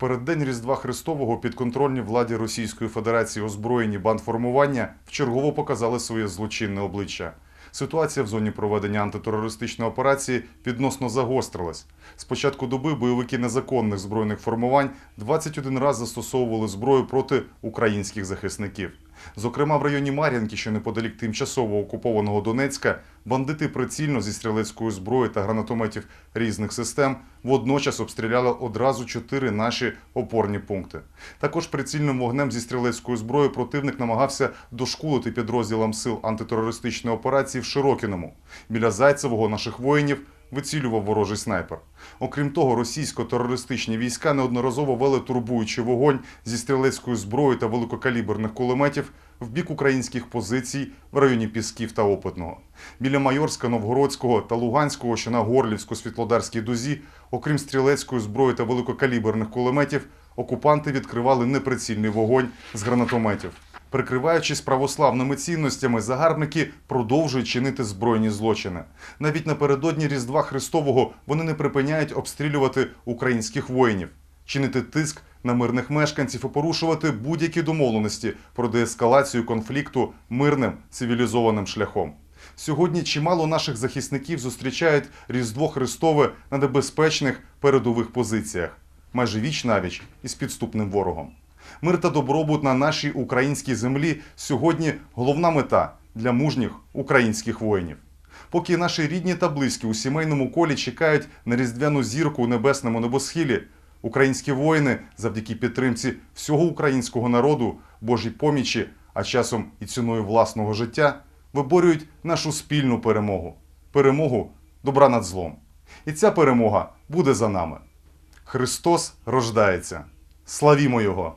переддень Різдва Христового підконтрольні владі Російської Федерації озброєні бандформування вчергово показали своє злочинне обличчя. Ситуація в зоні проведення антитерористичної операції відносно загострилась. З початку доби бойовики незаконних збройних формувань 21 раз застосовували зброю проти українських захисників. Зокрема, в районі Мар'їнки, що неподалік тимчасово окупованого Донецька, бандити прицільно зі стрілецької зброї та гранатометів різних систем водночас обстріляли одразу чотири наші опорні пункти. Також прицільним вогнем зі стрілецької зброї противник намагався дошкулити підрозділам сил антитерористичної операції в Широкіному. Біля Зайцевого наших воїнів вицілював ворожий снайпер. Окрім того, російсько-терористичні війська неодноразово вели турбуючий вогонь зі стрілецької зброї та великокаліберних кулеметів в бік українських позицій в районі Пісків та Опитного. Біля Майорська, Новгородського та Луганського, що на Горлівсько-Світлодарській дузі, окрім стрілецької зброї та великокаліберних кулеметів, окупанти відкривали неприцільний вогонь з гранатометів. Прикриваючись православними цінностями, загарбники продовжують чинити збройні злочини. Навіть напередодні Різдва Христового вони не припиняють обстрілювати українських воїнів, чинити тиск на мирних мешканців і порушувати будь-які домовленості про деескалацію конфлікту мирним цивілізованим шляхом. Сьогодні чимало наших захисників зустрічають Різдво Христове на небезпечних передових позиціях, майже віч навіч із підступним ворогом. Мир та добробут на нашій українській землі сьогодні головна мета для мужніх українських воїнів. Поки наші рідні та близькі у сімейному колі чекають на різдвяну зірку у небесному небосхилі, українські воїни завдяки підтримці всього українського народу, Божій помічі, а часом і ціною власного життя, виборюють нашу спільну перемогу перемогу добра над злом. І ця перемога буде за нами. Христос рождається. Славімо Його!